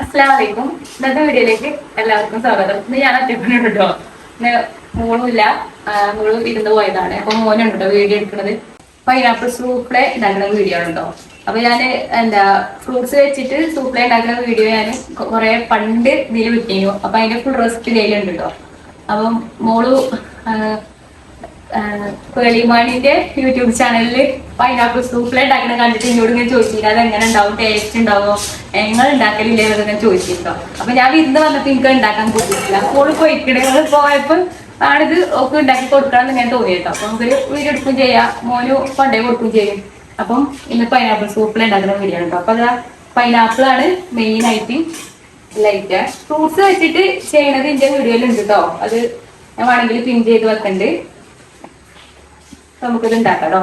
അസ്സലാമലൈക്കും. ഇന്നത്തെ വീഡിയോയിലേക്ക് എല്ലാവർക്കും സ്വാഗതം. ഇന്ന് ഞാൻ ഒറ്റപ്പനുണ്ട് കേട്ടോ. ഇന്ന് മോളുമില്ല. മോൾ ഇരുന്ന് പോയതാണ്. അപ്പൊ മോനുണ്ട് കേട്ടോ വീഡിയോ എടുക്കുന്നത്. പൈനാപ്പിൾ സൂപ്പിളെ ഉണ്ടാക്കുന്ന വീഡിയോ കേട്ടോ. അപ്പൊ ഞാൻ എന്താ ഫ്രൂട്ട്സ് വെച്ചിട്ട് സൂപ്പിളെ ഉണ്ടാക്കുന്ന വീഡിയോ ഞാൻ കുറെ പണ്ട് ഇതിൽ വിട്ടിരുന്നു അപ്പൊ അതിന്റെ ഫുൾ റെസിപ്പി കയ്യിലുണ്ട് കേട്ടോ. അപ്പം മോൾ പേളിമാണിന്റെ യൂട്യൂബ് ചാനലിൽ പൈനാപ്പിൾ സൂപ്പിൽ ഉണ്ടാക്കുന്ന കണ്ടിട്ട് എന്നോട് ഇങ്ങനെ ചോദിച്ചില്ല അത് എങ്ങനെ ഉണ്ടാവും? ടേസ്റ്റ് ഉണ്ടാവോ? എങ്ങനെ ഉണ്ടാക്കലില്ലേ? എന്നൊക്കെ ചോദിച്ചിട്ടോ അപ്പൊ ഞാൻ ഇന്ന് വന്നിട്ട് എനിക്ക് ഉണ്ടാക്കാൻ പോയിട്ടില്ല അപ്പോൾ പോയിക്കണേ. നിങ്ങൾ പോയപ്പോ ആണിത് ഒക്കെ ഉണ്ടാക്കി കൊടുക്കണം എന്ന് ഞാൻ തോന്നിയിട്ടോ അപ്പൊ നമുക്കൊരു വീഡിയോ എടുക്കും ചെയ്യാം. മോന് പണ്ടേ കൊടുക്കും ചെയ്യും. അപ്പം ഇന്ന് പൈനാപ്പിൾ സൂപ്പിൽ ഉണ്ടാക്കുന്ന വീഡിയോ കേട്ടോ. അപ്പൊ അതാ പൈനാപ്പിൾ ആണ് മെയിൻ ആയിട്ട് ലൈറ്റ് ഫ്രൂട്ട്സ് വെച്ചിട്ട് ചെയ്യണത് എന്റെ വീഡിയോയിലുണ്ട് കേട്ടോ. അത് ഞാൻ വേണമെങ്കിൽ പിൻ ചെയ്ത് വെക്കണ്ട്. നമുക്കിത് ഉണ്ടാക്കാം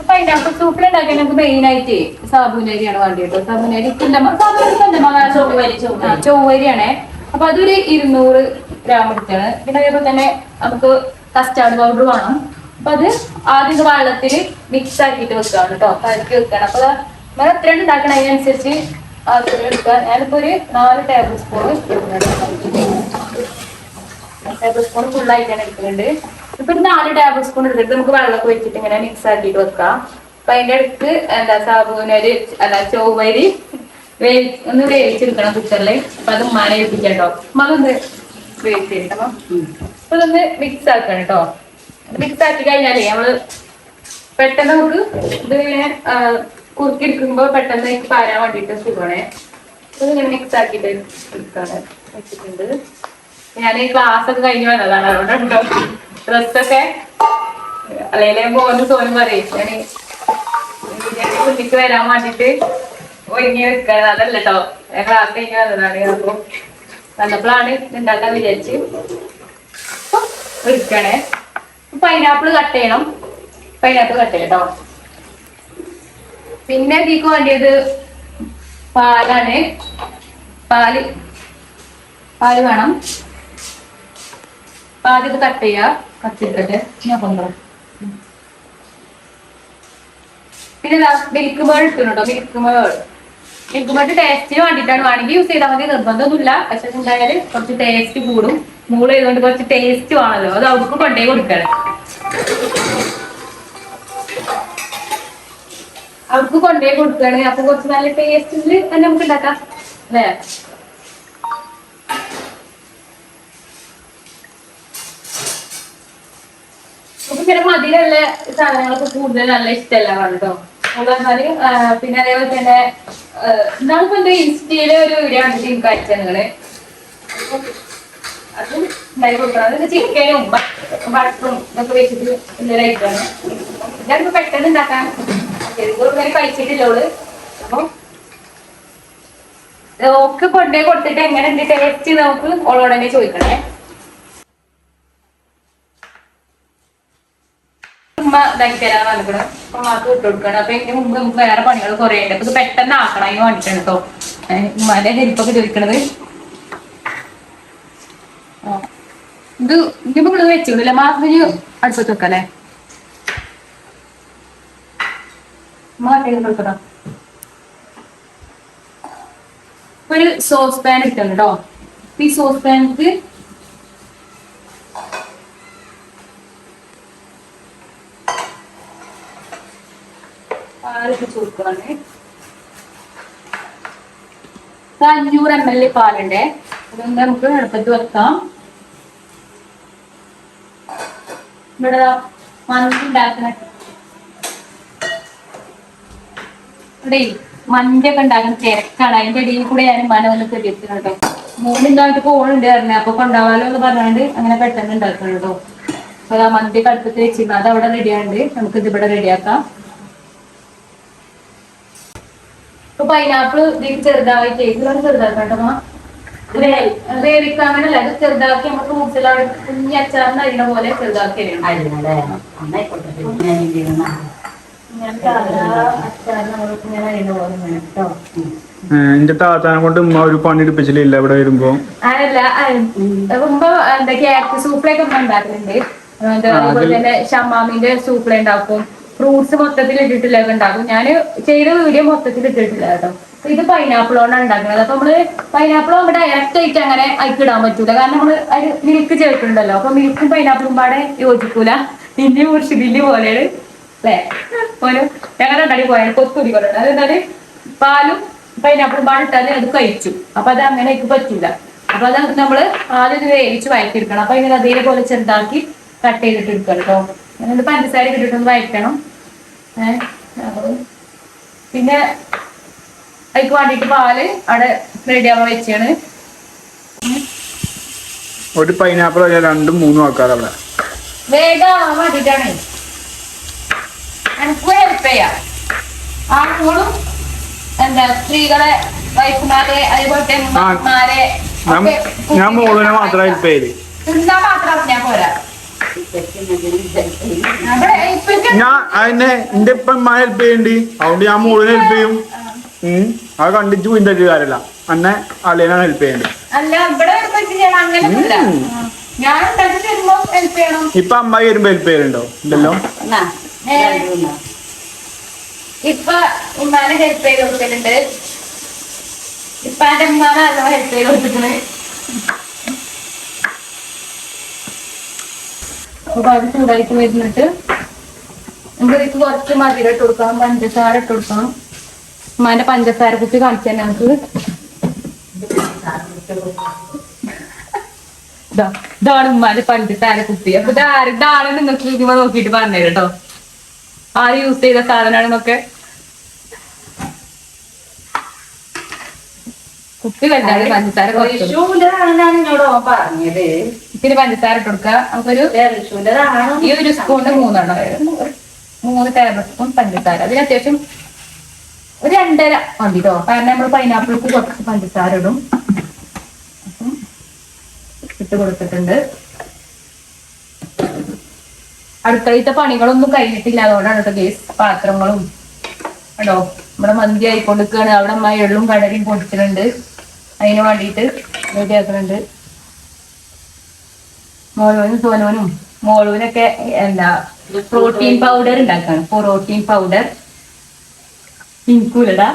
അപ്പൊ അതിനകത്ത് സൂപ്പിൽ ഉണ്ടാക്കാൻ നമുക്ക് മെയിൻ ആയിട്ട് സാബുനരിയാണ് വേണ്ടി കേട്ടോ സാബുനരി ചൊവ്വരി ചൊവ്വരിയാണേ. അപ്പൊ അതൊരു ഇരുന്നൂറ് ഗ്രാം എടുത്താണ്. പിന്നെ അതേപോലെ തന്നെ നമുക്ക് കസ്റ്റാർഡ് പൗഡർ വേണം. അപ്പൊ അത് ആദ്യം വെള്ളത്തിൽ മിക്സ് ആക്കിയിട്ട് വെക്കുകയാണ് കേട്ടോ കലക്കി വെക്കണം. അപ്പൊ നമ്മൾ എത്ര ഉണ്ടാക്കണം അതിനനുസരിച്ച് എടുക്കുക. ഞാനിപ്പോ ഒരു നാല് table spoon table spoon full ആയിട്ടാണ് എടുക്കുന്നുണ്ട്. ഇപ്പൊ ഒരു നാല് ടേബിൾ സ്പൂൺ എടുത്തിട്ട് നമുക്ക് വെള്ളമൊക്കെ വെച്ചിട്ട് ഇങ്ങനെ മിക്സ് ആക്കിയിട്ട് വെക്കാം. അപ്പൊ അതിന്റെ അടുത്ത് എന്താ സാബുനരി അല്ല ചൊവ്വരി വേവി ഒന്ന് വേവിച്ചെടുക്കണം കുക്കറിൽ അപ്പൊ അത് ഉമ്മാനെ ഏൽപ്പിക്കട്ടോ കേട്ടോ ഉമ്മ അതൊന്ന് വേവിച്ചെടുക്കണം. അപ്പൊ ഇതൊന്ന് മിക്സ് ആക്കണം കേട്ടോ മിക്സ് ആക്കി കഴിഞ്ഞാലേ നമ്മൾ പെട്ടെന്ന് നമുക്ക് ഇത് ഇങ്ങനെ കുറുക്കി എടുക്കുമ്പോ പെട്ടെന്ന് എനിക്ക് പാരാൻ വേണ്ടിട്ട് സുഖമാണേ ഇത് ഇങ്ങനെ മിക്സ് ആക്കിയിട്ട് എടുക്കാണ്. വെച്ചിട്ടുണ്ട്. ഞാൻ ഈ ക്ലാസ് ഒക്കെ കഴിഞ്ഞ് വന്നതാണ്. അതുകൊണ്ടുണ്ടോ ഡ്രസ്സൊക്കെ? അല്ലെങ്കിൽ പോകുന്ന സോനും പറയും ഞാൻ കുട്ടിക്ക് വരാൻ വേണ്ടിട്ട് ഒരുങ്ങി വെക്കണത് അതല്ല കേട്ടോ ഞാൻ ക്ലാസ് കഴിഞ്ഞ് വന്നതാണ്. അപ്പൊ വന്നപ്പോഴാണ് ഉണ്ടാക്കാൻ വിചാരിച്ച് വിളിക്കണേ. പൈനാപ്പിൾ കട്ട് ചെയ്യണം. പൈനാപ്പിൾ കട്ട് ചെയ്യട്ടോ പിന്നെ ഇതിക്ക് വേണ്ടിയത് പാലാണ്. പാൽ പാൽ വേണം. പാൽ ഇത് കട്ട് ചെയ്യാ. കത്തിട്ടെ ഞാൻ കൊണ്ടുവരാം. പിന്നെ മിൽക്ക് മേൾ ഇട്ടുണ്ടോ മിൽക്ക് മേൾ മിൽക്ക് മേൾ ടേസ്റ്റിന് വേണ്ടിയിട്ടാണ്. വേണമെങ്കിൽ യൂസ് ചെയ്താൽ മതി. നിർബന്ധമൊന്നുമില്ല. പക്ഷെ എന്തായാലും കുറച്ച് ടേസ്റ്റ് കൂടും. മൂൾ ചെയ്തുകൊണ്ട് കുറച്ച് ടേസ്റ്റ് വേണമല്ലോ. അത് അവർക്ക് കൊണ്ടേ കൊടുക്കണേ. അവർക്ക് കൊണ്ടേ കൊടുക്കുകയാണ്. അപ്പൊ കുറച്ച് നല്ല ടേസ്റ്റിൽ തന്നെ നമുക്ക് ഉണ്ടാക്കാം. അല്ലേ? നമുക്ക് ഇങ്ങനെ മധുരമുള്ള സാധനങ്ങളൊക്കെ കൂടുതൽ നല്ല ഇഷ്ടമല്ല പറഞ്ഞാൽ ആ, പിന്നെ അതേപോലെ തന്നെ നമുക്ക് എന്റെ ഇൻസ്റ്റയിൽ ഒരു വീഡിയോ കണ്ടിട്ട് എനിക്ക് അയച്ചു നിങ്ങൾ. അത് ചിക്കനും ബട്ടറും ഇതൊക്കെ വെച്ചിട്ട് കഴിക്കാണ് ഇതൊക്കെ പെട്ടെന്ന് ഉണ്ടാക്കാൻ. ഇങ്ങനെ കഴിച്ചിട്ടില്ലോൾ അപ്പൊ ഓക്ക് കൊണ്ടേ കൊടുത്തിട്ട് എങ്ങനെയുണ്ട് ടേസ്റ്റ് നമുക്ക് ഓളോട് തന്നെ ചോദിക്കണേ. ഉമ്മ ഇതാക്കി തരാൻ വന്നിക്കണം അപ്പൊ ഉമ്മാക്ക് വിട്ടു കൊടുക്കണം. അപ്പൊ ഇതിന് മുമ്പ് നമുക്ക് വേറെ പണികൾ കുറെ ഉണ്ട്. അപ്പൊ പെട്ടെന്ന് ആക്കണം അതിന് വേണ്ടിട്ടാണ് കേട്ടോ ഉമ്മാന്റെ ഹെൽപ്പൊക്കെ ചോദിക്കണത്. ഇത് ഇതിപ്പോ നിങ്ങൾ വെച്ചിട്ടില്ല മാസത്തിന് അടുപ്പത്ത് വെക്കല്ലേ ഒരു സോസ് പാൻ ഇട്ടുണ്ട് കേട്ടോ ഈ സോസ് പാനിക്ക് പാലൊക്കെ കൊടുക്കുകയാണ് അഞ്ഞൂറ് എം എൽ പാലുണ്ട്. അതൊന്ന് നമുക്ക് അടുപ്പത്ത് വെക്കാം. ഇവിടെ മഞ്ഞ ഉണ്ടാക്കുന്ന ഇവിടെ മന്തിയൊക്കെ ഉണ്ടാക്കുന്ന തിരക്കാണ്. അതിന്റെ ഇടയിൽ കൂടെ ഞാൻ മന വന്ന് കേട്ടോ. മൂന്നുണ്ടായിട്ട് പോകുന്നുണ്ട് പറഞ്ഞ. അപ്പൊ കൊണ്ടാവാലോ എന്ന് പറഞ്ഞാണ്ട് അങ്ങനെ പെട്ടെന്ന് ഉണ്ടാക്കണം കേട്ടോ. അപ്പൊ ആ മന്തി കടുപ്പത്തിൽ വെച്ചിരുന്നു. അത് അവിടെ റെഡിയാണ്ട് നമുക്ക് ഇത് ഇവിടെ റെഡിയാക്കാം ഇപ്പൊ പൈനാപ്പിൾ ഇതിൽ ചെറുതായിട്ട് ഇതിലാണ് ചെറുതാക്കണ്ടോ അങ്ങനല്ല ഇത് ചെറുതാക്കി നമ്മൾ ഫ്രൂട്ട്സിലാണ് കുഞ്ഞി അച്ചാറിന് അരിയണ പോലെ ചെറുതാക്കി എന്റെ താത്താനെ കൊണ്ട് ഉമ്മ ഒരു പണി എടുപ്പിച്ചില്ല ഇവിടെ വരുമ്പോ. അതല്ല എന്താ ക്യാരറ്റ് സൂപ്പിളൊക്കെ ഉമ്മ ഉണ്ടാക്കുന്നുണ്ട് അതുകൊണ്ട് അതുപോലെ തന്നെ ഷമാമിന്റെ സൂപ്പില ഉണ്ടാക്കും. ഫ്രൂട്ട്സ് മൊത്തത്തിൽ ഇട്ടിട്ടില്ല ഉണ്ടാക്കും ഞാൻ ചെയ്ത വീഡിയോ മൊത്തത്തിൽ ഇട്ടിട്ടില്ല കേട്ടോ. അപ്പൊ ഇത് പൈനാപ്പിൾ കൊണ്ടാണ് ഉണ്ടാക്കുന്നത്. അപ്പൊ നമ്മൾ പൈനാപ്പിൾ നമ്മൾ ഡയറക്റ്റ് ആയിട്ട് അങ്ങനെ അയക്കിടാൻ പറ്റൂല. കാരണം നമ്മൾ അതിൽ മിൽക്ക് ചേർക്കുന്നുണ്ടല്ലോ. അപ്പൊ മിൽക്കും പൈനാപ്പിളും പാടെ യോജിക്കൂല. കുറിച്ച് ദില്ലി പോലെയാണ്. അല്ലേ? ഒരു ഞങ്ങളുടെ ഉണ്ടാക്കി പോയാൽ കൊത്തൂരി പോലെ അതെന്താൽ പാലും പൈനാപ്പിളും പാടെ ഇട്ടാൽ അത് കഴിച്ചു. അപ്പൊ അത് അങ്ങനെ എനിക്ക് പറ്റൂല. അപ്പൊ അത് നമ്മൾ ആദ്യം വേവിച്ച് വഴറ്റിയെടുക്കണം അപ്പൊ ഇങ്ങനെ അതേപോലെ ചെറുതാക്കി കട്ട് ചെയ്തിട്ട് എടുക്കണം കേട്ടോ. അങ്ങനെ പഞ്ചസാര ഇട്ടിട്ടൊന്ന് വഴറ്റണം ഏഹ് അപ്പൊ പിന്നെ അതിക്ക് വേണ്ടിയിട്ട് പാൽ അവിടെ റെഡി ആവാൻ വെച്ചാണ്. ഒരു പൈനാപ്പിൾ അല്ല രണ്ടും മൂന്നും അവിടെ. വേഗം ആവാൻ വേണ്ടിയിട്ടാണ് എനിക്ക് ഹെൽപ്പ് ചെയ്യാം. ആണുങ്ങളും എന്താ സ്ത്രീകളെ വൈഫുമാരെ അതുപോലെ ഞാൻ മോളിനെ മാത്രം ഹെൽപ്പ് ചെയ്ത് തിന്നാ മാത്രം ഞാൻ പോരാ. ഞാൻ അതിനെ എന്റെ ഇപ്പം അമ്മ ഹെൽപ്പ് ചെയ്യണ്ട്. അതുകൊണ്ട് ഞാൻ മോളിനെ ഹെൽപ്പ് ചെയ്യും. അത് പോയി തട്ടി കാര്യമില്ല അന്നെ അളിയനാണ് ഹെൽപ്പ് ചെയ്യേണ്ടത് ഇപ്പൊ അമ്മായി വരുമ്പോ ഹെൽപ്പ് ചെയ്യലുണ്ടോ? ഇല്ലല്ലോ? ഇപ്പൊ ഉമ്മാനെ ഹെൽപ്പ് ചെയ്ത് കൊടുക്കലുണ്ട്. ഇപ്പൊ എന്റെ ഉമ്മാനെ ഹെൽപ്പ് ചെയ്ത് കൊടുത്തിട്ടുണ്ട്. അപ്പൊ അത് ചൂടായിട്ട് വരുന്നിട്ട് നമുക്ക് കുറച്ച് മധുരം ഇട്ട് കൊടുക്കാം പഞ്ചസാര ഇട്ട് കൊടുക്കാം. ഉമ്മാന്റെ പഞ്ചസാര കുത്തി കാണിച്ചു തന്നെ നമുക്ക് ഇതാണ് ഉമ്മാന്റെ പഞ്ചസാര കുത്തി അപ്പൊ ഇതാര ഇതാണ് നിങ്ങൾക്ക് ഇനിമ നോക്കിയിട്ട് പറഞ്ഞു കേട്ടോ. ആര് യൂസ് ചെയ്ത സാധനമാണെന്നൊക്കെ. കുത്തി വല്ലാതെ പഞ്ചസാര കുറച്ചു പറഞ്ഞത്. ഇത്തിരി പഞ്ചസാര ഇട്ട് കൊടുക്കുക. നമുക്കൊരു ഈ ഒരു സ്പൂണിന് മൂന്നെണ്ണം മൂന്ന് ടേബിൾ സ്പൂൺ പഞ്ചസാര. അതിന് അത്യാവശ്യം ഒരു രണ്ടര മതി കേട്ടോ കാരണം നമ്മൾ പൈനാപ്പിൾക്ക് കുറച്ച് പഞ്ചസാര ഇടും. ഇട്ട് കൊടുത്തിട്ടുണ്ട്. അടുക്കളയിലത്തെ പണികളൊന്നും കഴിഞ്ഞിട്ടില്ല. അതുകൊണ്ടാണ് കേട്ടോ പാത്രങ്ങളും കേട്ടോ നമ്മുടെ മന്തി ആയിക്കൊണ്ടിരിക്കുകയാണ്. അവിടെ അമ്മ എള്ളും കടലും പൊടിച്ചിട്ടുണ്ട്. അതിന് വേണ്ടിയിട്ട് റെഡി ആക്കുന്നുണ്ട്. മോളൂനും സോനൂനും മോളൂനൊക്കെ എന്താ പ്രോട്ടീൻ പൗഡർ ഉണ്ടാക്കാണ്. പ്രോട്ടീൻ പൗഡർ പിങ്കൂലടാ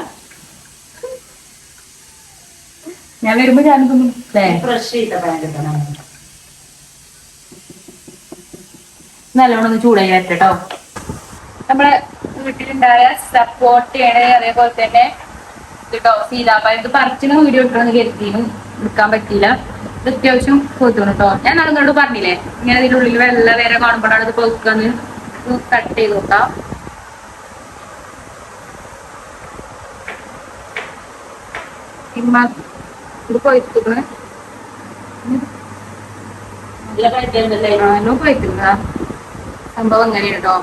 ഞാൻ വരുമ്പോ ഞാൻ തിന്നും. അല്ലേ? നല്ലോണം ഒന്ന് ചൂടായി വരട്ടോ നമ്മളെ വീട്ടിലുണ്ടായ സപ്പോർട്ടയാണ് അതേപോലെ തന്നെ. കേട്ടോ സീതാപ്പായ ഇത് പറിച്ചിന് വീഡിയോ എടുക്കണമെന്ന് കരുതിയും എടുക്കാൻ പറ്റിയില്ല. അത്യാവശ്യം കൊത്തുന്നു കേട്ടോ ഞാൻ നിങ്ങളോട് പറഞ്ഞില്ലേ ഇങ്ങനെ ഇതിന്റെ ഉള്ളിൽ വെള്ള വേറെ കാണുമ്പോഴാണ് ഇത് പൊക്കാന്ന് കട്ട് ചെയ്ത് നോക്കാം സംഭവം എങ്ങനെയാണ് കേട്ടോ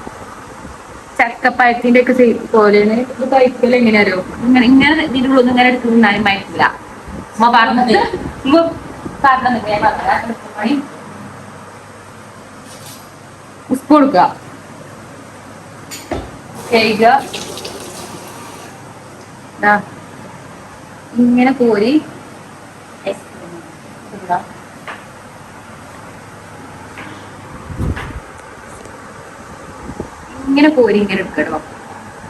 ചക്കപ്പഴത്തിന്റെ ഒക്കെ പോലെയാണ്. ഇത് കഴിക്കൽ എങ്ങനെയാരോ ഇങ്ങനെ ഇങ്ങനെ ഇതിന്റെ ഉള്ളിൽ ഇങ്ങനെ തിന്നാലും മയക്കില്ല ഉമ്മ പറഞ്ഞത്. പറഞ്ഞ ഉപ്പ് കൊടുക്കുക ദാ, ഇങ്ങനെ കോരി. ഇങ്ങനെ കോരി ഇങ്ങനെ എടുക്കണം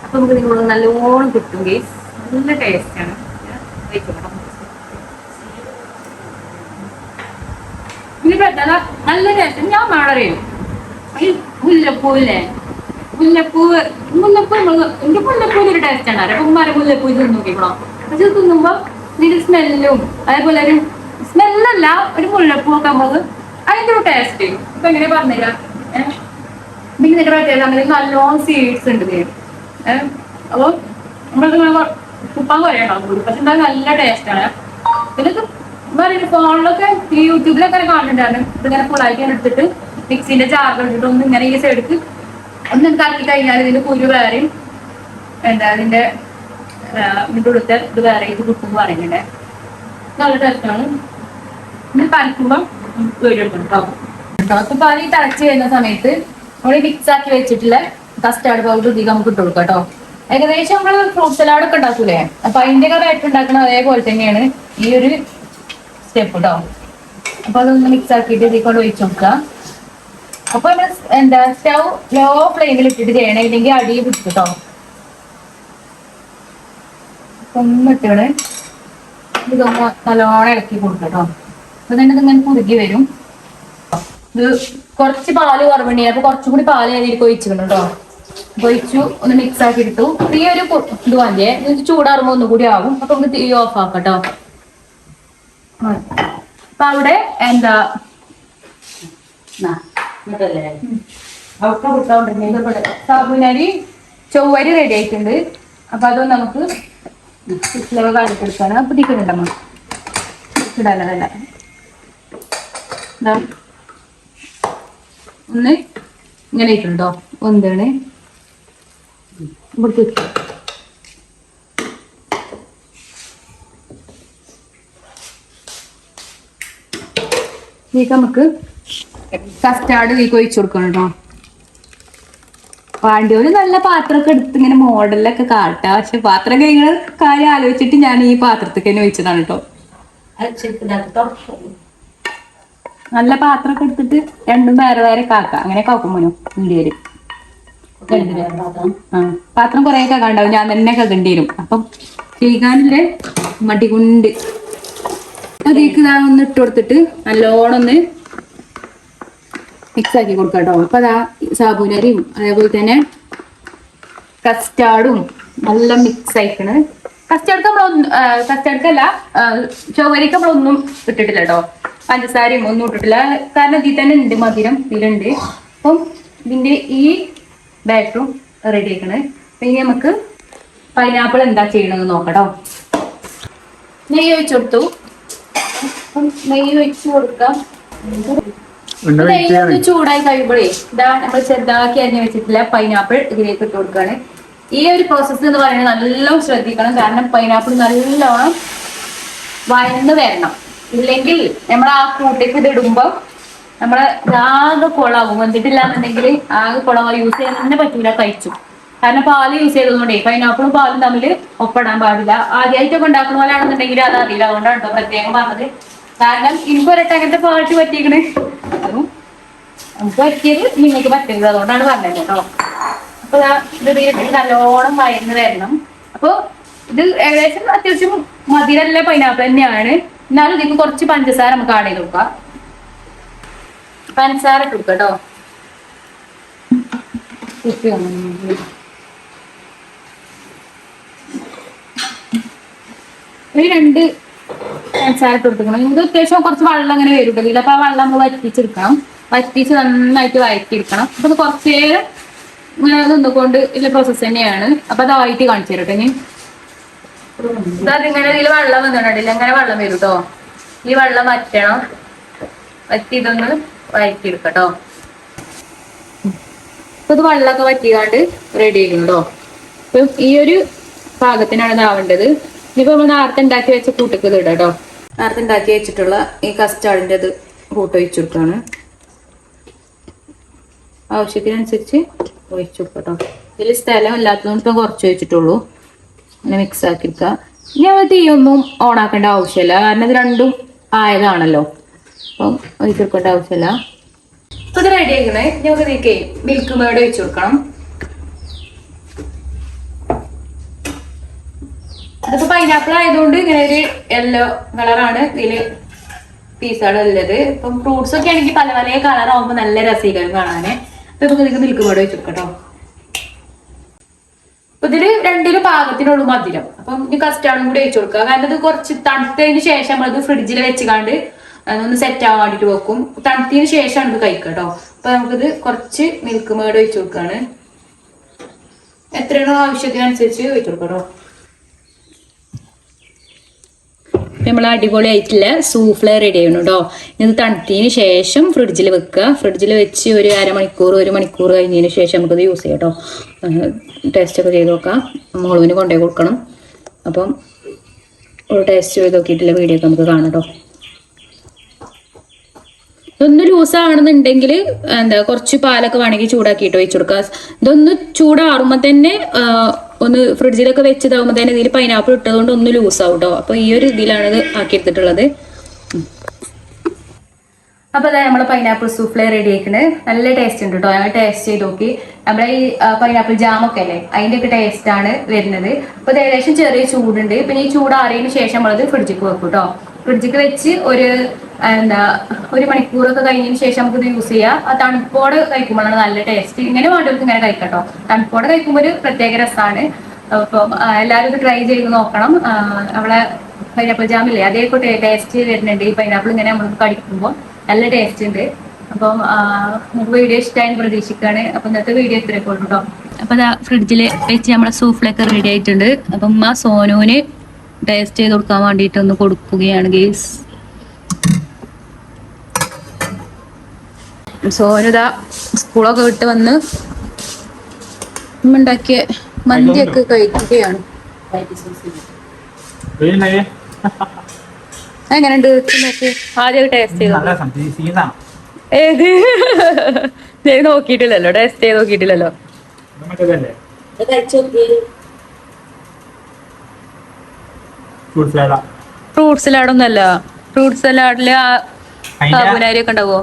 അപ്പൊ നമുക്ക് നിങ്ങൾ നല്ലോണം കിട്ടും ഗേസ് നല്ല ടേസ്റ്റ് ആണ്. ഇനി പെട്ടെന്ന് നല്ല രസം ഞാൻ മാളറിയും മുല്ലപ്പൂവില്ലേ? മുല്ലപ്പൂല്ലേ മുല്ലപ്പൂ എന്റെ മുല്ലപ്പൂവിന് ഒരു ടേസ്റ്റ് ആണ്. അപ്പൊ ഉമ്മാരെ മുല്ലപ്പൂ ഇത് നോക്കിക്കണോ? പക്ഷെ തിന്നുമ്പോ ഇതിന്റെ സ്മെല്ലും അതേപോലെ ഒരു സ്മെല്ലല്ല ഒരു മുല്ലപ്പൂ ഒക്കെ നമുക്ക് അതിന്റെ ഒരു ടേസ്റ്റ് ഇപ്പൊ എങ്ങനെ പറഞ്ഞില്ല പിന്നെ ഇതിന്റെ പ്രത്യേകത നല്ലോണം സീഡ്സ് ഉണ്ട് ഏഹ് അപ്പൊ നമ്മൾക്ക് കുപ്പാൻ കുറയണ്ടാവും പക്ഷെ എന്താ നല്ല ടേസ്റ്റ് ആണ്. പറയുന്നത് ഫോണിലൊക്കെ ഈ യൂട്യൂബിലൊക്കെ കാണുന്നുണ്ടായിരുന്നു. ഇതിങ്ങനെ ഇങ്ങനെ എടുത്തിട്ട് മിക്സിന്റെ ജാറിൽ ഇട്ടിട്ട് ഒന്ന് ഇങ്ങനെ ഈ സൈഡിക്ക് ഒന്ന് കറക്കി കഴിഞ്ഞാൽ ഇതിന്റെ കുരു വേറെയും എന്താ അതിന്റെ ഇതിന്റെ ഉടുത്ത ഇത് വേറെ ഇത് കിട്ടും പറയുന്നുണ്ട്. നല്ല ടേസ്റ്റാണ് ഇത് പരക്കുമ്പോൾ അപ്പൊ ഈ തിളച്ച് വരുന്ന സമയത്ത് നമ്മൾ മിക്സ് ആക്കി വെച്ചിട്ടുള്ള കസ്റ്റാർഡ് പൗഡർ ഇതിൽ നമുക്ക് ഇട്ട് കൊടുക്കാം കേട്ടോ ഏകദേശം നമ്മൾ ഫ്രൂട്ട് സലാഡ് ഒക്കെ ഉണ്ടാക്കൂലേ? അപ്പൊ അതിന്റെ ഒക്കെ ബാറ്റർ ഉണ്ടാക്കണ അതേപോലെ തന്നെയാണ്. ഈ ഒരു സ്റ്റെപ്പ് കേട്ടോ അപ്പൊ അതൊന്ന് മിക്സ് ആക്കിയിട്ട് ഇതിൽ ഒഴിച്ചു നോക്കുക അപ്പൊ നമ്മൾ എന്താ സ്റ്റൗ ലോ ഫ്ലെയിമിൽ ഇട്ടിട്ട് ചെയ്യണേ ഇല്ലെങ്കിൽ അടി പിടിച്ചു കേട്ടോ ഒന്നിട്ടാണ് ഇതൊന്ന് നല്ലോണം ഇളക്കി കൊടുക്കട്ടോ. കേട്ടോ അപ്പൊ തന്നെ ഇതിങ്ങനെ കുറുകി വരും. ഇത് കുറച്ച് പാൽ കുറവുണ്ട്. അപ്പൊ കുറച്ചും കൂടി പാൽ ഞാൻ ഇതിലേക്ക് കേട്ടോ ഒഴിച്ചു ഒന്ന് മിക്സ് ആക്കി എടുത്തു. ഈ ഒരു ഇത് വാങ്ങിയേ ഇത് ചൂടാറുമ്പോ ഒന്നും കൂടി ആകും. അപ്പൊ നമുക്ക് തീ ഓഫ് ആക്കട്ടോ കേട്ടോ. അപ്പൊ അവിടെ എന്താ? സാബുനരി ചൊവ്വരി റെഡി ആയിട്ടുണ്ട്. അപ്പൊ അതൊന്ന് നമുക്ക് ഇസ്ലവ കാണിക്കെടുക്കാണ് അപ്പൊ തിക്കുന്നുണ്ടമ്മ ഇടാനല്ല ഒന്ന് ഇങ്ങനെ ഇട്ടുണ്ടോ ഒന്നാണ് ഇവിടുത്തെ ഇതിലേക്ക് നമുക്ക് കസ്റ്റാർഡ് ഇതിലേക്ക് ഒഴിച്ചു കൊടുക്കണം കേട്ടോ ഒരു നല്ല പാത്രമൊക്കെ എടുത്ത് ഇങ്ങനെ മോഡലൊക്കെ കാട്ടാ. പക്ഷെ പാത്രം കഴിഞ്ഞ കാര്യം ആലോചിച്ചിട്ട് ഞാൻ ഈ പാത്രത്തിൽ തന്നെ ഒഴിച്ചതാണ് കേട്ടോ നല്ല പാത്രമൊക്കെ എടുത്തിട്ട് രണ്ടും വേറെ വേറെ കാക്ക. അങ്ങനെ കാക്കുമ്പോനോ വീഡിയോയിൽ ആ പാത്രം കുറെ കാക്കാണ്ടാവും ഞാൻ തന്നെ കകണ്ടി വരും. അപ്പം ചെയ്യാനില്ലേ മടി അതിലേക്ക് ഇതാ ഒന്ന് ഇട്ട് കൊടുത്തിട്ട് നല്ലോണം ഒന്ന് മിക്സ് ആക്കി കൊടുക്കാം കേട്ടോ അപ്പൊ അതാ സാബുനരിയും അതേപോലെ തന്നെ കസ്റ്റാർഡും നല്ല മിക്സ് ആയിക്കണ്. കസ്റ്റാർഡ് നമ്മളൊന്നും കസ്റ്റാർഡ്ക്കല്ല ചൊവ്വരിക്ക് നമ്മളൊന്നും ഇട്ടിട്ടില്ല കേട്ടോ പഞ്ചസാരയും ഒന്നും ഇട്ടിട്ടില്ല. കാരണം ഇതിൽ തന്നെ ഉണ്ട് മധുരം ഇതിലുണ്ട്. അപ്പം ഇതിന്റെ ഈ ബാറ്ററും റെഡി ആക്കണ് ഇനി നമുക്ക് പൈനാപ്പിൾ എന്താ ചെയ്യണമെന്ന് നോക്കട്ടോ. നെയ്യ് ഒഴിച്ചു കൊടുത്തു. അപ്പം നെയ്യ് ഒഴിച്ചു കൊടുക്കാം. നെയ്യ് ഒന്ന് ചൂടായി കഴിയുമ്പോഴേ ഇതാ നമ്മൾ ചെറുതാക്കി അരിഞ്ഞ് വെച്ചിട്ടില്ല പൈനാപ്പിൾ ഇതിലേക്ക് ഇട്ട് കൊടുക്കുകയാണ്. ഈ ഒരു പ്രോസസ്സ് എന്ന് പറയുന്നത് നല്ലോണം ശ്രദ്ധിക്കണം. കാരണം പൈനാപ്പിൾ നല്ലോണം വഴന്ന് വരണം. ഇല്ലെങ്കിൽ നമ്മൾ ആ കൂട്ടേക്ക് ഇത് ഇടുമ്പോ നമ്മളെ ആകെ കുളാവും. വന്നിട്ടില്ല എന്നുണ്ടെങ്കിൽ ആകെ കുളമാവും യൂസ് ചെയ്യാൻ തന്നെ പറ്റൂല കഴിച്ചു. കാരണം പാൽ യൂസ് ചെയ്തതുകൊണ്ടേ പൈനാപ്പിളും പാലും തമ്മിൽ ഒപ്പിടാൻ പാടില്ല. ആദ്യമായിട്ടൊക്കെ ഉണ്ടാക്കുന്ന പോലെ ആണെന്നുണ്ടെങ്കിൽ അത് അറിയില്ല. അതുകൊണ്ടാണ് പ്രത്യേകം പറഞ്ഞത്. കാരണം എനിക്ക് ഒരട്ട അങ്ങനത്തെ പാട്ട് പറ്റിയേക്കണ്. നമുക്ക് പറ്റിയത് നിങ്ങൾക്ക് പറ്റരുത് അതുകൊണ്ടാണ് പറഞ്ഞത് കേട്ടോ. അപ്പൊ ഇത് ഇതിലിട്ടിട്ട് നല്ലോണം വയന്ന് വരണം. അപ്പൊ ഇത് ഏകദേശം അത്യാവശ്യം മധുരല്ല പൈനാപ്പിൾ തന്നെയാണ്. എന്നാലും ഇതിക്ക് കുറച്ച് പഞ്ചസാര നമുക്ക് ആഡ് ചെയ്ത് കൊടുക്കാം. പഞ്ചസാര ഇട്ട് കൊടുക്കാം. ഒരു രണ്ട് പഞ്ചസാര ഇട്ട് കൊടുക്കണം ഇത് അത്യാവശ്യം കുറച്ച് വെള്ളം അങ്ങനെ വരും ഇതിൽ അപ്പൊ ആ വെള്ളം നമ്മൾ വറ്റിച്ചെടുക്കണം. വറ്റിച്ച് നന്നായിട്ട് വഴറ്റിയെടുക്കണം അപ്പൊ കുറച്ച് നേരം ഇങ്ങനെ നിന്നുകൊണ്ട് ഉള്ള പ്രോസസ്സ് തന്നെയാണ്. അപ്പൊ അത് ആയിട്ട് കാണിച്ചു തരട്ടെ ഇനി. അതിങ്ങനെ ഇതിൽ വെള്ളം വന്നിട്ടുണ്ടില്ല ഇങ്ങനെ വെള്ളം വരും കേട്ടോ. ഈ വെള്ളം വറ്റണം. വറ്റി ഇതൊന്ന് വഴറ്റിയെടുക്കട്ടോ അപ്പൊ ഇത് വെള്ളമൊക്കെ വറ്റിക്കാണ്ട് റെഡി ആയിട്ടുണ്ടോ അപ്പൊ ഈ ഒരു പാകത്തിനാണ് ഇതാവേണ്ടത് ഇനിയിപ്പോ നമ്മൾ നേരത്തെ ഉണ്ടാക്കി വെച്ച കൂട്ടക്ക് ഇത് ഇടാം കേട്ടോ നേരത്തെ ഉണ്ടാക്കി വെച്ചിട്ടുള്ള ഈ കസ്റ്റാർഡിന്റെ ഇത് കൂട്ട് ഒഴിച്ചു ആവശ്യത്തിനനുസരിച്ച് ഒഴിച്ചു കൊടുക്കാം കേട്ടോ ഇതിൽ സ്ഥലം ഇല്ലാത്തതുകൊണ്ട് ഇപ്പം കുറച്ച് ഒഴിച്ചിട്ടുള്ളൂ അങ്ങനെ മിക്സ് ആക്കി എടുക്കുക. ഇനി നമ്മൾ തീയൊന്നും ഓൺ ആക്കേണ്ട ആവശ്യമില്ല. കാരണം ഇത് രണ്ടും ആയതാണല്ലോ. അപ്പം ഒഴിച്ചു കൊടുക്കേണ്ട ആവശ്യമില്ല. ഇപ്പൊ ഇത് റെഡി ആക്കണേ ഞങ്ങൾക്ക് ഇതിലേക്ക് മിൽക്ക് മേഡ് ഒഴിച്ചു കൊടുക്കണം. അതിപ്പോ പൈനാപ്പിൾ ആയതുകൊണ്ട് ഇങ്ങനെ ഒരു യെല്ലോ കളറാണ് ഇതിൽ പീസാണ് ഉള്ളത്. ഇപ്പം ഫ്രൂട്ട്സ് ഒക്കെ ആണെങ്കിൽ പല പല ആവുമ്പോൾ നല്ല രസീകരം കാണാന്. അപ്പൊ നമുക്ക് ഇതിലേക്ക് മിൽക്ക് മേഡ് വെച്ചു കേട്ടോ അപ്പൊ ഇതിൽ രണ്ടിലും പാകത്തിനുള്ളൂ മധുരം. അപ്പം ഈ കസ്റ്റാർഡും കൂടി വെച്ചു കൊടുക്കുക. കാരണം ഇത് കുറച്ച് തണുത്തതിന് ശേഷം നമ്മളത് ഫ്രിഡ്ജിൽ വെച്ചുകാണ്ട് അതൊന്ന് സെറ്റ് ആവാൻ വേണ്ടിട്ട് വെക്കും. തണുത്തതിന് ശേഷമാണ് ഇത് കഴിക്കുക കേട്ടോ. അപ്പൊ നമുക്കിത് കുറച്ച് മിൽക്ക് മേട് വെച്ചു കൊടുക്കാണ്. എത്രയാണോ ആവശ്യത്തിനനുസരിച്ച് വെച്ചു കൊടുക്കാം കേട്ടോ. നമ്മൾ അടിപൊളിയായിട്ടില്ല സൂഫ്ല റെഡി ചെയ്യണം കേട്ടോ ഇത് തണുത്തതിന് ശേഷം ഫ്രിഡ്ജിൽ വെക്കുക. ഫ്രിഡ്ജിൽ വെച്ച് ഒരു അരമണിക്കൂർ ഒരു മണിക്കൂർ കഴിഞ്ഞതിന് ശേഷം നമുക്കത് യൂസ് ചെയ്യാം കേട്ടോ ടേസ്റ്റ് ഒക്കെ ചെയ്ത് നോക്കാം. മുളവിന് കൊണ്ടുപോയി കൊടുക്കണം. അപ്പം ഒരു ടേസ്റ്റ് ചെയ്ത് നോക്കിയിട്ടുള്ള വീഡിയോ ഒക്കെ നമുക്ക് കാണാം കേട്ടോ ഇതൊന്ന് ലൂസ് ആണെന്നുണ്ടെങ്കിൽ എന്താ കുറച്ച് പാലൊക്കെ വേണമെങ്കിൽ ചൂടാക്കിയിട്ട് ഒഴിച്ചു കൊടുക്കുക ഇതൊന്ന് ചൂടാറുമ്പോൾ തന്നെ ഒന്ന് ഫ്രിഡ്ജിലൊക്കെ വെച്ചതാകുമ്പോൾ തന്നെ ഇതിൽ പൈനാപ്പിൾ ഇട്ടതുകൊണ്ട് ഒന്ന് ലൂസ് ആവും കേട്ടോ അപ്പൊ ഈ ഒരു ഇതിലാണ് ഇത് ആക്കിയെടുത്തിട്ടുള്ളത്. അപ്പൊ അതായത് നമ്മൾ പൈനാപ്പിൾ സൂഫ്ലെ റെഡി ആക്കണേ നല്ല ടേസ്റ്റ് ഉണ്ട് കേട്ടോ ഞങ്ങൾ ടേസ്റ്റ് ചെയ്ത് നോക്കി. നമ്മുടെ ഈ പൈനാപ്പിൾ ജാമൊക്കെ അല്ലേ? അതിന്റെ ഒക്കെ ടേസ്റ്റ് ആണ് വരുന്നത്. അപ്പൊ ഏകദേശം ചെറിയ ചൂടുണ്ട്. പിന്നെ ഈ ചൂട് ആറിയതിനു ശേഷം നമ്മളത് ഫ്രിഡ്ജിക്ക് വെക്കും കേട്ടോ ഫ്രിഡ്ജിക്ക് വെച്ച് ഒരു എന്താ ഒരു മണിക്കൂറൊക്കെ കഴിഞ്ഞതിന് ശേഷം നമുക്ക് ഇത് യൂസ് ചെയ്യാം. ആ തണുപ്പോടെ കഴിക്കുമ്പോഴാണ് നല്ല ടേസ്റ്റ് ഇങ്ങനെ വേണ്ടവർക്ക് ഇങ്ങനെ കഴിക്കട്ടോ. കേട്ടോ തണുപ്പോടെ കഴിക്കുമ്പോൾ ഒരു പ്രത്യേക രസമാണ് അപ്പം എല്ലാവരും ഇത് ട്രൈ ചെയ്ത് നോക്കണം. നമ്മളെ പൈനാപ്പിൾ ജാമില്ലേ അതേ കൂട്ടി ടേസ്റ്റ് വരുന്നുണ്ട്. ഈ പൈനാപ്പിൾ ഇങ്ങനെ നമ്മൾ കടിക്കുമ്പോൾ നല്ല ടേസ്റ്റ് ഉണ്ട്. അപ്പം ആ, നമുക്ക് വീഡിയോ ഇഷ്ടമായി പ്രതീക്ഷിക്കുകയാണ്. അപ്പൊ ഇന്നത്തെ വീഡിയോ ഇത്രയൊക്കെ ഉള്ളൂ കേട്ടോ അപ്പൊ ഫ്രിഡ്ജിൽ വെച്ച് നമ്മുടെ സൂഫിലൊക്കെ റെഡി ആയിട്ടുണ്ട്. അപ്പം ഉമ്മ സോനുവിന് ടേസ്റ്റ് ചെയ്ത് കൊടുക്കാൻ വേണ്ടിയിട്ട് ഒന്ന് കൊടുക്കുകയാണ് ഗേസ് സോനു സ്കൂളൊക്കെ വിട്ട് വന്ന് ഉണ്ടാക്കിയ മന്തിയൊക്കെ കഴിക്കുകയാണ്. എങ്ങനെയുണ്ട്? നോക്ക്. ആദ്യം ടേസ്റ്റ് ചെയ്തു? ഏത്? ഞാൻ നോക്കിയിട്ടില്ലല്ലോ ടേസ്റ്റ് ചെയ്ത് നോക്കിയിട്ടില്ലല്ലോ. കഴിച്ചു ഫ്രൂട്ട് സലാഡൊന്നല്ല ഫ്രൂട്ട് സലാഡിൽ സാബുനാരി ഒക്കെ ഉണ്ടാവോ.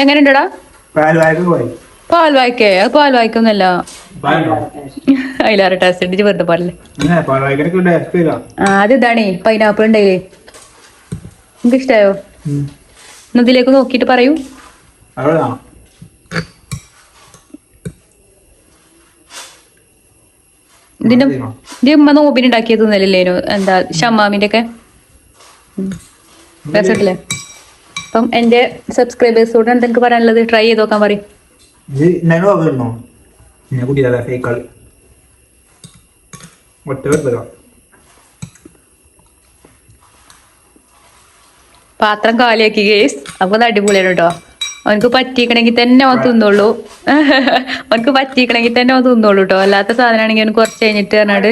എങ്ങനുണ്ടടാ പോയി. പാൽ വായിക്കേ അത് പാൽ വായിക്കൊന്നല്ല അതിലാറ് ടേസ്റ്റ് ഉണ്ട്. ഇജ്ജ് വെറുതെ പാടില്ലേ അത് ഇതാണേ. പൈനാപ്പിൾ ഉണ്ടായില്ലേ നിങ്ങൾക്ക് ഇഷ്ടായോ ഇതിലേക്ക് നോക്കിട്ട് പറയൂ. ഇതിന്റെ ഇതിന്റെ ഉമ്മ നോബിന് ഉണ്ടാക്കിയത് ഒന്നല്ലേനു എന്താ ഷമ്മാമിന്റെ ഒക്കെ രസമില്ലേ അപ്പം എന്റെ സബ്സ്ക്രൈബേഴ്സോട് എന്തെങ്കിലും പറയാനുള്ളത്. ട്രൈ ചെയ്ത് നോക്കാൻ പറയും. പാത്രം കാലിയാക്കി കേസ് അപ്പൊ അടിപൊളിയാണ് കേട്ടോ അവനക്ക് പറ്റിക്കണമെങ്കിൽ തന്നെ അവൻ തിന്നുള്ളൂ അവനക്ക് പറ്റിക്കണമെങ്കിൽ തന്നെ അവൻ തിന്നോളൂ കേട്ടോ അല്ലാത്ത സാധനമാണെങ്കിൽ അവന് കുറച്ച് കഴിഞ്ഞിട്ട് പറഞ്ഞാട്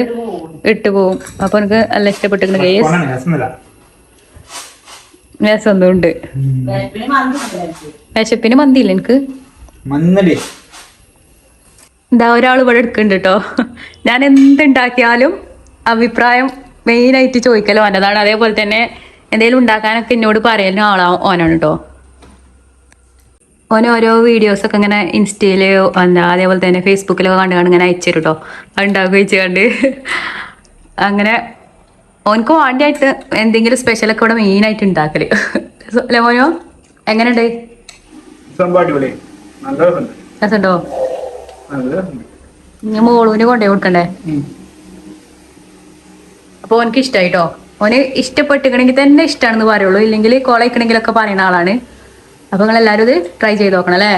ഇട്ട് പോവും. അപ്പൊ എനിക്ക് നല്ല ഇഷ്ടപ്പെട്ടിരിക്കണ കേസ് രസമൊന്നും ഉണ്ട് വിശപ്പിന് മന്തിയില്ല എനിക്ക് എന്താ ഇതാ ഒരാൾ ഇവിടെ എടുക്കുന്നുണ്ട് കേട്ടോ ഞാൻ എന്തുണ്ടാക്കിയാലും അഭിപ്രായം മെയിനായിട്ട് ചോദിക്കലോ ഓനതാണ്. അതേപോലെ തന്നെ എന്തെങ്കിലും ഉണ്ടാക്കാനൊക്കെ എന്നോട് പറയുന്ന ആളാ ഓനാണ് കേട്ടോ ഓന് ഓരോ വീഡിയോസ് ഒക്കെ ഇങ്ങനെ ഇൻസ്റ്റയിൽ എന്താ അതേപോലെ തന്നെ ഫേസ്ബുക്കിലൊക്കെ കണ്ട് കണ്ട് ഇങ്ങനെ അയച്ചു കേട്ടോ ഉണ്ടാക്കുക വെച്ച് കണ്ട്. അങ്ങനെ ഓനക്ക് വേണ്ടിയായിട്ട് എന്തെങ്കിലും സ്പെഷ്യലൊക്കെ ഇവിടെ മെയിനായിട്ട് ഉണ്ടാക്കൽ അല്ലേ മോനോ? എങ്ങനെയുണ്ട്? രസമുണ്ട്. ഇനി മോളൂന് കൊണ്ടേ കൊടുക്കണ്ടേ? അപ്പൊ ഓനക്ക് ഇഷ്ടായിട്ടോ? ഓന് ഇഷ്ടപ്പെട്ടിക്കണെങ്കിൽ തന്നെ ഇഷ്ടമാണെന്ന് പറയുള്ളൂ. ഇല്ലെങ്കിൽ കോളയിക്കണെങ്കിലൊക്കെ പറയുന്ന ആളാണ്. അപ്പൊ നിങ്ങൾ എല്ലാരും ഇത് ട്രൈ ചെയ്ത് നോക്കണം അല്ലേ?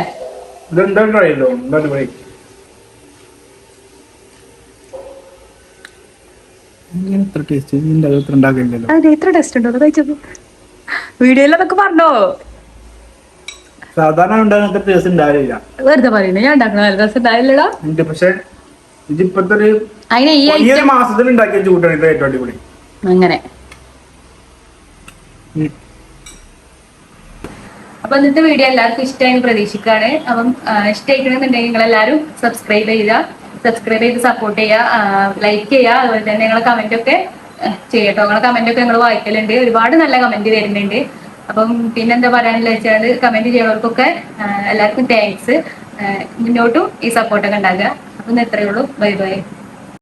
വീഡിയോയിൽ അതൊക്കെ പറഞ്ഞോ? സാധാരണ ഉണ്ടാകുന്ന ടേസ്റ്റ് ഉണ്ടാവില്ല. വെറുതെ പറയുന്നത് ഞാൻ ഉണ്ടാക്കണ നല്ല രസം ഉണ്ടായില്ലടാ പക്ഷേ ഇതിപ്പോഴത്തെ ഒരു മാസത്തിൽ ഉണ്ടാക്കിയ ചൂടാണ് ഇത് ഏറ്റവും അടിപൊളി. അങ്ങനെ. അപ്പൊ ഇന്നത്തെ വീഡിയോ എല്ലാവർക്കും ഇഷ്ടമായി പ്രതീക്ഷിക്കുകയാണ്. അപ്പം ഇഷ്ടമായിക്കണമെന്നുണ്ടെങ്കിൽ നിങ്ങൾ എല്ലാവരും സബ്സ്ക്രൈബ് ചെയ്യുക. സബ്സ്ക്രൈബ് ചെയ്ത് സപ്പോർട്ട് ചെയ്യുക. ലൈക്ക് ചെയ്യുക. അതുപോലെ തന്നെ നിങ്ങളെ കമന്റ് ഒക്കെ ചെയ്യട്ടോ. നിങ്ങളെ കമന്റ് ഒക്കെ നിങ്ങൾ വായിക്കലുണ്ട്. ഒരുപാട് നല്ല കമന്റ് വരുന്നുണ്ട്. അപ്പം പിന്നെന്താ പറയാനുള്ള വെച്ചാൽ കമന്റ് ചെയ്യുന്നവർക്കൊക്കെ എല്ലാവർക്കും താങ്ക്സ് മുന്നോട്ടും ഈ സപ്പോർട്ടൊക്കെ ഉണ്ടാകുക. അപ്പം ഇത്രയേ ഉള്ളൂ. Bye bye